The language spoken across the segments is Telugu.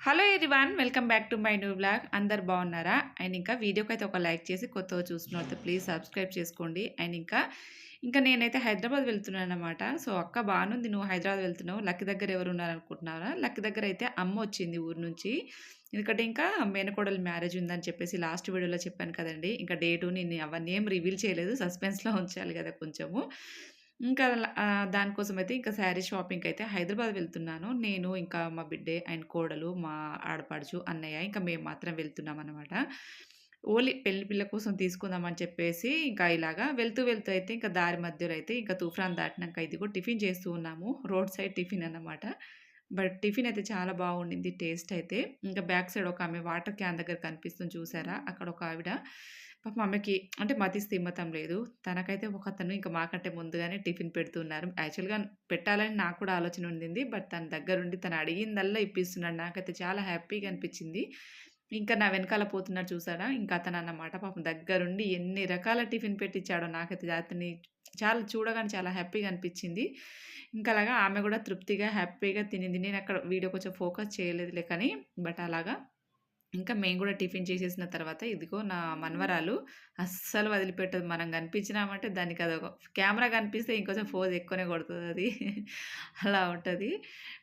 Hello everyone welcome back to my new blog అందరు బాగున్నారా? అండ్ ఇంకా వీడియోకి అయితే ఒక లైక్ చేసి కొత్తగా చూస్తున్నారు ప్లీజ్ సబ్స్క్రైబ్ చేసుకోండి. అండ్ ఇంకా ఇంకా నేనైతే హైదరాబాద్ వెళ్తున్నాను అనమాట సో అక్క బాగుంది నువ్వు హైదరాబాద్ వెళ్తున్నావు. లక్కి దగ్గర ఎవరు ఉన్నారనుకుంటున్నారా? లక్కి దగ్గర అయితే అమ్మ వచ్చింది ఊరు నుంచి. ఎందుకంటే ఇంకా మేనకోడల మ్యారేజ్ ఉందని చెప్పేసి లాస్ట్ వీడియోలో చెప్పాను కదండి. ఇంకా డేటు నేను అవన్నీ ఏం రివీల్ చేయలేదు. సస్పెన్స్లో ఉంచాలి కదా కొంచెము. ఇంకా అలా- దానికోసం అయితే ఇంకా శారీ షాపింగ్కి అయితే హైదరాబాద్ వెళ్తున్నాను. నేను ఇంకా మా బిడ్డే అండ్ కోడలు మా ఆడపడుచు అన్నయ్య ఇంకా మేము మాత్రం వెళ్తున్నాం అనమాట ఓన్లీ పెళ్ళి పిల్ల కోసం తీసుకుందామని చెప్పేసి ఇంకా ఇలాగా వెళ్తూ వెళ్తూ అయితే ఇంకా దారి మధ్యలో అయితే ఇంకా తుఫాన్ దాటినాక ఇది కూడా టిఫిన్ చేస్తూ ఉన్నాము. రోడ్ సైడ్ టిఫిన్ అన్నమాట. బట్ టిఫిన్ అయితే చాలా బాగుండింది టేస్ట్ అయితే. ఇంకా బ్యాక్ సైడ్ ఒక ఆమె వాటర్ క్యాన్ దగ్గర కనిపిస్తుంది చూసారా? అక్కడ ఒక ఆవిడ. పాప ఆమెకి అంటే మతి స్థిమతం లేదు. తనకైతే ఒక అతను ఇంకా మాకంటే ముందుగానే టిఫిన్ పెడుతున్నారు. యాక్చువల్గా పెట్టాలని నాకు కూడా ఆలోచన ఉండింది. బట్ తన దగ్గరుండి తను అడిగిందల్లా ఇప్పిస్తున్నాడు. నాకైతే చాలా హ్యాపీగా అనిపించింది. ఇంకా నా వెనకాల పోతున్నాడు చూసాడా ఇంకా అతను అన్నమాట పాపం దగ్గరుండి ఎన్ని రకాల టిఫిన్ పెట్టించాడో నాకైతే అతన్ని చాలా చూడగానే చాలా హ్యాపీగా అనిపించింది. ఇంకా అలాగా ఆమె కూడా తృప్తిగా హ్యాపీగా తినింది. నేను అక్కడ వీడియో కొంచెం ఫోకస్ చేయలేదులే కానీ బట్ అలాగా ఇంకా మేము కూడా టిఫిన్ చేసేసిన తర్వాత ఇదిగో నా మనవరాలు అస్సలు వదిలిపెట్టదు. మనం కనిపించినామంటే దానికి అదొక కెమెరా కనిపిస్తే ఇంకొంచెం ఫోజ్ ఎక్కువనే కొడుతుంది అది. అలా ఉంటుంది.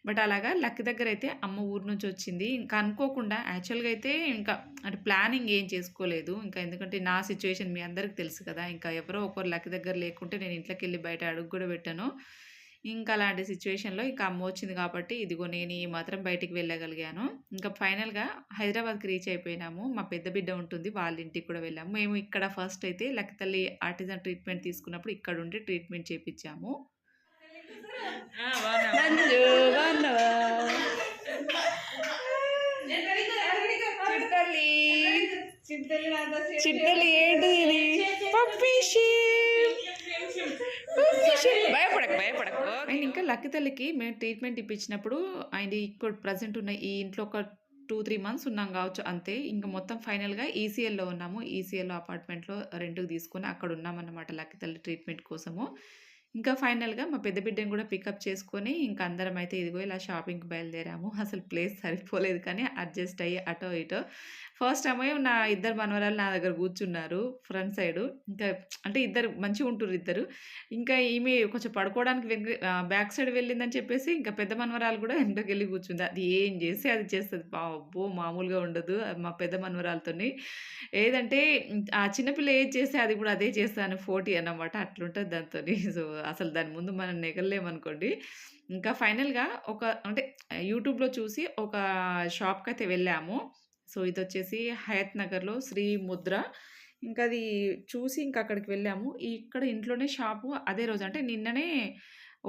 బట్ అలాగా లక్ దగ్గర అయితే అమ్మ ఊరు నుంచి వచ్చింది. ఇంకా అనుకోకుండా యాక్చువల్గా అయితే ఇంకా అంటే ప్లానింగ్ ఏం చేసుకోలేదు. ఇంకా ఎందుకంటే నా సిచ్యువేషన్ మీ అందరికి తెలుసు కదా. ఇంకా ఎవరో ఒకరు లక్ దగ్గర లేకుంటే నేను ఇంట్లోకి వెళ్ళి బయట అడుగు కూడా పెట్టాను. ఇంకా అలాంటి సిచ్యువేషన్లో ఇంకా అమ్మ వచ్చింది కాబట్టి ఇదిగో నేను ఈ మాత్రం బయటికి వెళ్ళగలిగాను. ఇంకా ఫైనల్గా హైదరాబాద్కి రీచ్ అయిపోయినాము. మా పెద్ద బిడ్డ ఉంటుంది వాళ్ళ ఇంటికి కూడా వెళ్ళాము. మేము ఇక్కడ ఫస్ట్ అయితే లక్తల్లి ఆర్టిజన్ ట్రీట్మెంట్ తీసుకున్నప్పుడు ఇక్కడ ఉండి ట్రీట్మెంట్ చేయించాము చిట్టలి చిట్టలి ఏంటి ఇది? పప్పిషి భయపడకు భయపడకు. అండ్ ఇంకా లక్కి తల్లికి మేము ట్రీట్మెంట్ ఇప్పించినప్పుడు ఆయన ఇప్పుడు ప్రజెంట్ ఉన్న ఈ ఇంట్లో ఒక టూ త్రీ మంత్స్ ఉన్నాం కావచ్చు అంతే. ఇంకా మొత్తం ఫైనల్గా ఈసీఎల్లో ఉన్నాము. ఈసీఎల్ అపార్ట్మెంట్లో రెంట్కి తీసుకొని అక్కడ ఉన్నామన్నమాట లక్కి తల్లి ట్రీట్మెంట్ కోసము. ఇంకా ఫైనల్గా మా పెద్ద బిడ్డని కూడా పికప్ చేసుకొని ఇంకా అందరం అయితే ఇదిగో ఇలా షాపింగ్కి బయలుదేరాము. అసలు ప్లేస్ సరిపోలేదు కానీ అడ్జస్ట్ అయ్యి అటో ఇటో ఫస్ట్ టైం నా ఇద్దరు మనవరాలు నా దగ్గర కూర్చున్నారు ఫ్రంట్ సైడ్. ఇంకా అంటే ఇద్దరు మంచిగా ఉంటున్నారు ఇద్దరు. ఇంకా ఈమె కొంచెం పడుకోవడానికి బ్యాక్ సైడ్ వెళ్ళిందని చెప్పేసి ఇంకా పెద్ద మనవరాలు కూడా వెనకకి వెళ్ళి కూర్చుంది. అది ఏం చేస్తే అది చేస్తుంది. అబ్బో మామూలుగా ఉండదు అది మా పెద్ద మనవరాలతోని. ఏదంటే ఆ చిన్నపిల్ల ఏది చేస్తే అది కూడా అదే చేస్తాను. ఫోర్టీ అన్నమాట. అట్లుంటుంది దాంతో సో అసలు దాని ముందు మనం నెగలేమనుకోండి. ఇంకా ఫైనల్గా ఒక అంటే యూట్యూబ్లో చూసి ఒక షాప్కి అయితే వెళ్ళాము. సో ఇది వచ్చేసి హయత్ నగర్లో శ్రీ ముద్ర. ఇంకా అది చూసి ఇంకా అక్కడికి వెళ్ళాము. ఇక్కడ ఇంట్లోనే షాపు అదే రోజు. అంటే నిన్ననే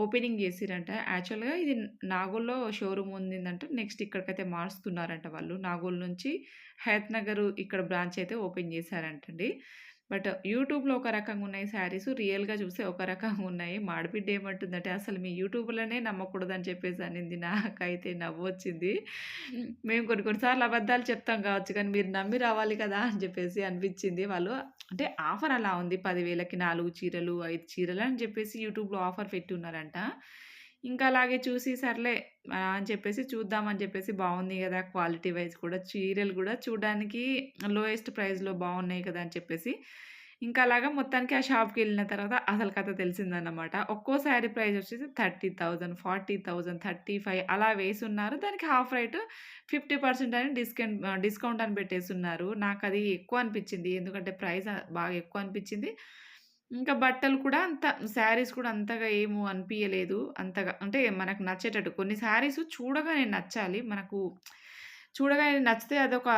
ఓపెనింగ్ చేసిరంట. యాక్చువల్గా ఇది నాగోల్లో షోరూమ్ ఉందంట నెక్స్ట్ ఇక్కడికైతే మారుస్తున్నారంట వాళ్ళు. నాగోల్ నుంచి హయత్ నగర్ ఇక్కడ బ్రాంచ్ అయితే ఓపెన్ చేశారంటండి. బట్ యూట్యూబ్లో ఒక రకంగా ఉన్నాయి శారీస్ రియల్గా చూస్తే ఒక రకంగా ఉన్నాయి. మాడిబిడ్డ ఏమంటుందంటే అసలు మీ యూట్యూబ్లోనే నమ్మకూడదని చెప్పేసి అనింది. నాకైతే నవ్వు వచ్చింది. మేము కొన్ని కొన్నిసార్లు అబద్ధాలు చెప్తాం కావచ్చు కానీ మీరు నమ్మి రావాలి కదా అని చెప్పేసి అనిపించింది. వాళ్ళు అంటే ఆఫర్ అలా ఉంది. పదివేలకి నాలుగు చీరలు ఐదు చీరలు అని చెప్పేసి యూట్యూబ్లో ఆఫర్ పెట్టి ఉన్నారంట. ఇంకా అలాగే చూసి సర్లే అని చెప్పేసి చూద్దామని చెప్పేసి బాగుంది కదా క్వాలిటీ వైజ్ కూడా. చీరలు కూడా చూడడానికి లోయెస్ట్ ప్రైస్లో బాగున్నాయి కదా అని చెప్పేసి. ఇంకా అలాగా మొత్తానికి ఆ షాప్కి వెళ్ళిన తర్వాత అసలు కథ తెలిసిందన్నమాట. ఒక్కో శారీ ప్రైస్ వచ్చేసి thirty thousand forty thousand thirty five అలా వేసి ఉన్నారు దానికి హాఫ్ రేట్ ఫిఫ్టీ పర్సెంట్ అని డిస్కౌంట్ డిస్కౌంట్ అని పెట్టేసి ఉన్నారు నాకు అది ఎక్కువ అనిపించింది. ఎందుకంటే ప్రైస్ బాగా ఎక్కువ అనిపించింది. ఇంకా బట్టలు కూడా అంత శారీస్ కూడా అంతగా ఏమో అనిపించలేదు అంతగా. అంటే మనకు నచ్చేటట్టు. కొన్ని శారీస్ చూడగానే నచ్చాలి. మనకు చూడగానే నచ్చితే అదొక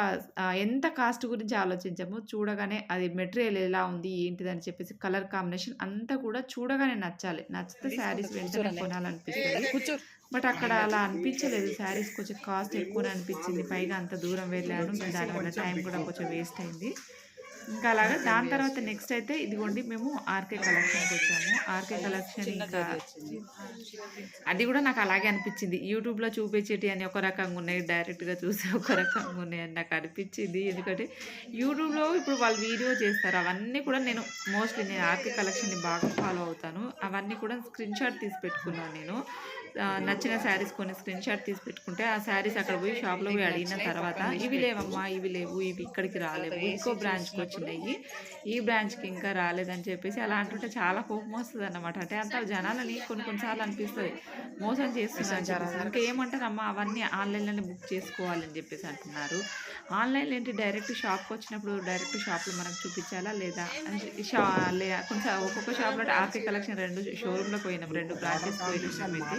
ఎంత కాస్ట్ గురించి ఆలోచించాము. చూడగానే అది మెటీరియల్ ఎలా ఉంది ఏంటిదని చెప్పేసి కలర్ కాంబినేషన్ అంతా కూడా చూడగానే నచ్చాలి. నచ్చితే శారీస్ వెంటనే కొనాలనిపిస్తుంది. బట్ అక్కడ అలా అనిపించలేదు. శారీస్ కొంచెం కాస్ట్ ఎక్కువనే అనిపించింది. పైగా అంత దూరం వెళ్ళాను. దానివల్ల టైం కూడా కొంచెం వేస్ట్ అయింది. ఇంకా అలాగా దాని తర్వాత నెక్స్ట్ అయితే ఇదిగోండి మేము ఆర్కే కలెక్షన్కి వచ్చాము ఆర్కే కలెక్షన్ ఇంకా అది కూడా నాకు అలాగే అనిపించింది. యూట్యూబ్లో చూపించేటి అని ఒక రకంగా ఉన్నాయి డైరెక్ట్గా చూసి ఒక రకంగా ఉన్నాయి అని నాకు అనిపించింది. ఎందుకంటే యూట్యూబ్లో ఇప్పుడు వాళ్ళు వీడియో చేస్తారు. అవన్నీ కూడా నేను మోస్ట్లీ నేను ఆర్కే కలెక్షన్ని బాగా ఫాలో అవుతాను. అవన్నీ కూడా స్క్రీన్ షాట్ తీసి పెట్టుకున్నాను నేను. నచ్చిన శారీస్ కొన్ని స్క్రీన్ షాట్ తీసి పెట్టుకుంటే, ఆ శారీస్ అక్కడ పోయి షాప్‌లో పోయి అడిగిన తర్వాత, "ఇవి లేవమ్మా, ఇవి లేవు, ఇవి ఇక్కడికి రాలేవు. ఇంకో బ్రాంచ్‌కొచ్చినయి. ఈ బ్రాంచ్‌కి ఇంకా రాలేదని" చెప్పేసి అలా అంటుంటే చాలా కోపమొస్తదన్నమాట. అంటే అంత జనాలని కొన్ని కొన్ని సార్లు అనిపిస్తది. మోసం చేస్తున్నారని చెప్పేసి. ఇంకా ఏమంటారమ్మా అవన్నీ ఆన్‌లైన్‌లోనే బుక్ చేసుకోవాలని చెప్పేసి అంటున్నారు. ఆన్‌లైన్‌లో ఏంటి డైరెక్ట్ షాప్కి వచ్చినప్పుడు డైరెక్ట్ షాప్‌లో మనకు చూపించాలా లేదా? షా లే కొంచెం ఒక్కొక్క షాప్‌లో అంటే ఆర్‌కే కలెక్షన్ రెండు షోరూంలో పోయినాం. రెండు బ్రాంచెస్ పోయినాం అయితే.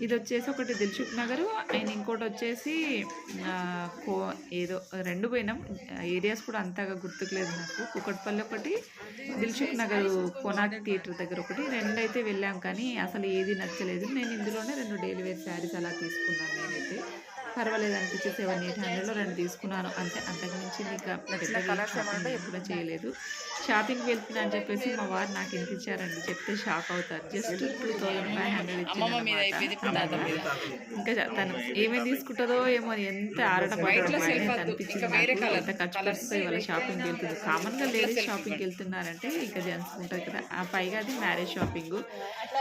ఇదొచ్చేసి ఒకటి దిల్‌సుఖ్ నగర్ అండ్ ఇంకోటి వచ్చేసి కో ఏదో రెండు పోయినాం. ఏరియాస్ కూడా అంతగా గుర్తుకు లేదు నాకు. కూకట్పల్లి ఒకటి, దిల్‌సుఖ్ నగర్ కోనార్క్ థియేటర్ దగ్గర ఒకటి. రెండైతే వెళ్ళాం కానీ అసలు ఏది నచ్చలేదు. నేను ఇందులోనే రెండు డైలీ వేర్ శారీస్ అలా తీసుకున్నాను నేనైతే. పర్వాలేదు అనిపించి 7, 800లో 2 తీసుకున్నాను. అంతే అంతకు మించి ఇంకా కూడా చేయలేదు. షాపింగ్‌కి వెళ్తున్నా అని చెప్పేసి మా వారు నాకు ఇంత ఇచ్చారండి. చెప్తే షాక్ అవుతారు. జస్ట్ 2500 అమ్మమ్మ మీద అయిపోయింది ఇప్పుడు తాత మీద. ఇచ్చిందన్నమాట. ఇంకా తను ఏమేమి తీసుకుంటదో ఏమో ఎంత నాకు. కలర్. ఎంత ఖర్చు కలర్స్ పెడితే ఇవాళ షాపింగ్‌కి వెళ్తుంది. కామన్‌గా లేడీస్ షాపింగ్‌కి. వెళ్తున్నారంటే ఇంకా జెంట్స్‌కి ఉంటది కదా! ఆ పైగా అది మ్యారేజ్ షాపింగు.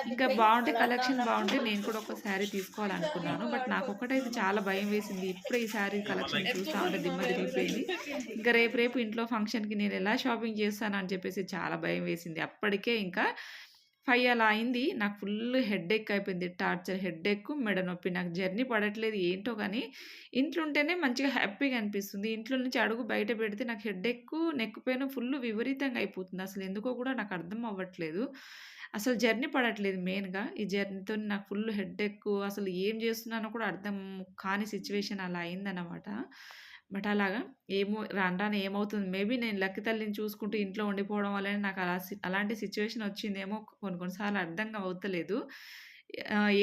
ఇంకా బావుంటే కలెక్షన్ బావుంటే నేను కూడా ఒక శారీ తీసుకోవాలనుకున్నాను. బట్ నాకొక్కటైతే చాలా భయం వేసింది. ఇప్పుడే ఈ శారీ కలెక్షన్ చూస్తా ఉంటే దిమ్మ తిరిగిపోయింది. ఇంకా రేపు రేపు ఇంట్లో ఫంక్షన్‌కి నేను ఎలా షాపింగ్ అని చెప్పేసి చాలా భయం వేసింది. అప్పటికే ఇంకా ఫైవ్ అలా అయింది. నాకు ఫుల్ హెడ్‌ఏక్ అయిపోయింది. టార్చర్ హెడ్‌ఏక్, మెడ నొప్పి. నాకు జర్నీ పడట్లేదు ఏంటో కానీ ఇంట్లో ఉంటేనే మంచిగా హ్యాపీగా అనిపిస్తుంది. ఇంట్లో నుంచి అడుగు బయట పెడితే నాకు హెడ్‌ఏక్, నెక్ పెయిన్ ఫుల్ విపరీతంగా అయిపోతుంది. అసలు ఎందుకో కూడా నాకు అర్థం అవ్వట్లేదు. అసలు జర్నీ పడట్లేదు మెయిన్‌గా. ఈ జర్నీతో నాకు ఫుల్ హెడ్‌ఏక్ అసలు ఏం చేస్తున్నానో కూడా అర్థం కాని సిచ్యువేషన్ అలా అయిందన్నమాట. బట్ అలాగా ఏమో రాను రాను ఏమవుతుంది మేబీ నేను లక్కి తల్లిని చూసుకుంటూ ఇంట్లో ఉండిపోవడం వల్లనే నాకు అలా అలాంటి సిచ్యువేషన్ వచ్చిందేమో కొన్ని కొన్నిసార్లు అర్థం అవుతలేదు.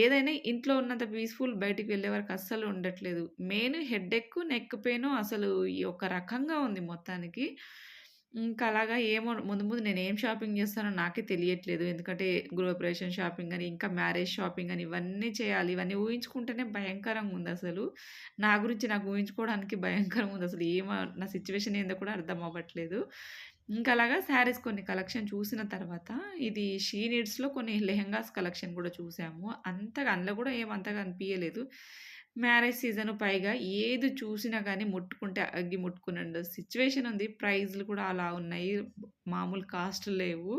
ఏదైనా ఇంట్లో ఉన్నంత పీస్‌ఫుల్ బయటికి వెళ్ళే వరకు అస్సలు ఉండట్లేదు. మెయిన్ హెడ్‌ఏక్, నెక్ పెయిన్ అసలు ఈ ఒక రకంగా ఉంది మొత్తానికి. ఇంకా అలాగా ఏమో ముందు ముందు నేను ఏం షాపింగ్ చేస్తానో నాకే తెలియట్లేదు. ఎందుకంటే గృహప్రవేశం షాపింగ్ అని, ఇంకా మ్యారేజ్ షాపింగ్ అని ఇవన్నీ చేయాలి. ఇవన్నీ ఊహించుకుంటేనే భయంకరంగా ఉంది అసలు నా గురించి నాకు ఊహించుకోవడానికి భయంకరంగా ఉంది. అసలు ఏమో నా సిచ్యువేషన్ ఏందో కూడా అర్థం అవ్వట్లేదు. ఇంకా అలాగా శారీస్ కొన్ని కలెక్షన్ చూసిన తర్వాత ఇది షీ నీడ్స్‌లో కొన్ని లెహెంగాస్ కలెక్షన్ కూడా చూసాము. అంతగా అందులో కూడా ఏమంతగా అనిపించలేదు మ్యారేజ్ సీజన్ పైగా ఏది చూసినా కానీ ముట్టుకుంటే అగ్గి ముట్టుకున్నంత సిచ్యువేషన్ ఉంది. ప్రైజ్లు కూడా అలా ఉన్నాయి. మామూలు కాస్ట్ లేవు.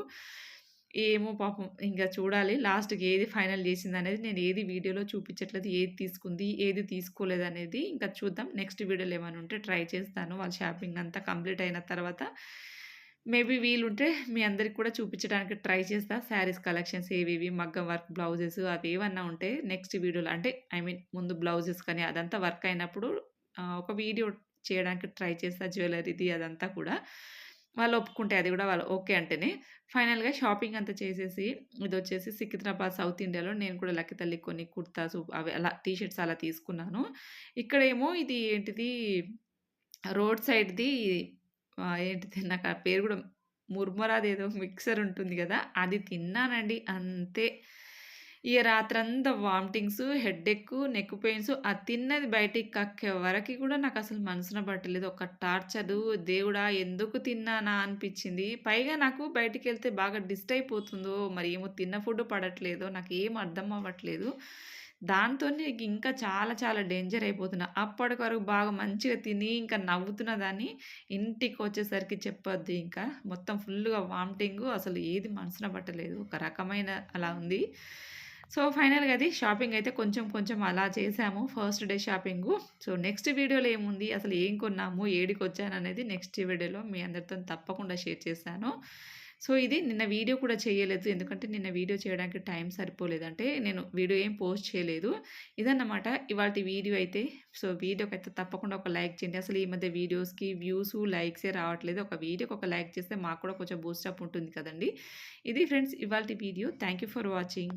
ఏమో పాపం ఇంకా చూడాలి లాస్ట్‌కి ఏది ఫైనల్ చేసింది అనేది నేను ఏది వీడియోలో చూపించట్లేదు. ఏది తీసుకుంది, ఏది తీసుకోలేదు అనేది ఇంకా చూద్దాం. నెక్స్ట్ వీడియోలో ఏమైనా ఉంటే ట్రై చేస్తాను. వాళ్ళ షాపింగ్ అంతా కంప్లీట్ అయిన తర్వాత మేబీ వీలుంటే మీ అందరికి కూడా చూపించడానికి ట్రై చేస్తా. శారీస్ కలెక్షన్స్ ఏవేవి, మగ్గం వర్క్ బ్లౌజెస్ అవి ఏమన్నా ఉంటే నెక్స్ట్ వీడియోలో అంటే ఐ మీన్ ముందు బ్లౌజెస్ కానీ అదంతా వర్క్ అయినప్పుడు ఒక వీడియో చేయడానికి ట్రై చేస్తా. జ్యువెలరీది అదంతా కూడా. వాళ్ళు ఒప్పుకుంటే అది కూడా వాళ్ళు ఓకే అంటేనే ఫైనల్‌గా షాపింగ్ అంతా చేసేసి ఇది వచ్చేసి సికింద్రాబాద్ సౌత్ ఇండియాలో నేను కూడా లక్కి తల్లి కొన్ని కుర్తాసు అవి అలా టీషర్ట్స్ అలా తీసుకున్నాను. ఇక్కడేమో ఇది ఏంటిది రోడ్ సైడ్‌ది ఏంటిది నాకు ఆ పేరు కూడా ముర్మురాదేదో మిక్సర్ ఉంటుంది కదా! అది తిన్నానండి అంతే. ఇక రాత్రంతా vomitings, headache neck pains ఆ తిన్నది బయటికి కక్కే వరకు కూడా నాకు అసలు మనసున పట్టలేదు. ఒక టార్చరు దేవుడా! ఎందుకు తిన్నానా అనిపించింది పైగా నాకు బయటికి వెళ్తే బాగా డిస్ట్ అయిపోతుందో మరి ఏమో తిన్న ఫుడ్ పడట్లేదో నాకు ఏం అర్థం అవ్వట్లేదు. దాంతోని ఇంకా చాలా చాలా డేంజర్ అయిపోతున్నా. అప్పటి వరకు బాగా మంచిగా తిని ఇంకా నవ్వుతున్న దాన్ని ఇంటికొచ్చేసరికి చెప్పొద్దు ఇంకా. మొత్తం ఫుల్లుగా వామిటింగ్ అసలు ఏది మనసున పట్టలేదు. ఒక రకమైన అలా ఉంది. సో, ఫైనల్‌గా అది షాపింగ్ అయితే కొంచెం కొంచెం అలా చేశాము. First day shopping. So, next వీడియోలో ఏముంది, అసలు ఏం కొన్నాము, ఏడికి వచ్చాననేది నెక్స్ట్ వీడియోలో మీ అందరితో తప్పకుండా షేర్ చేశాను సో, ఇది నిన్న వీడియో కూడా చేయలేదు. ఎందుకంటే నిన్న వీడియో చేయడానికి టైం సరిపోలేదు. అంటే నేను వీడియో ఏం పోస్ట్ చేయలేదు. ఇదన్నమాట ఇవాళ వీడియో అయితే. సో, వీడియోకి అయితే తప్పకుండా ఒక లైక్ చేయండి. అసలు ఈ మధ్య వీడియోస్‌కి వ్యూస్ లైక్సే రావట్లేదు. ఒక వీడియోకి ఒక లైక్ చేస్తే మాకు కూడా కొంచెం బూస్టప్ ఉంటుంది కదండీ! ఇది ఫ్రెండ్స్ ఇవాళ video. Thank you for watching.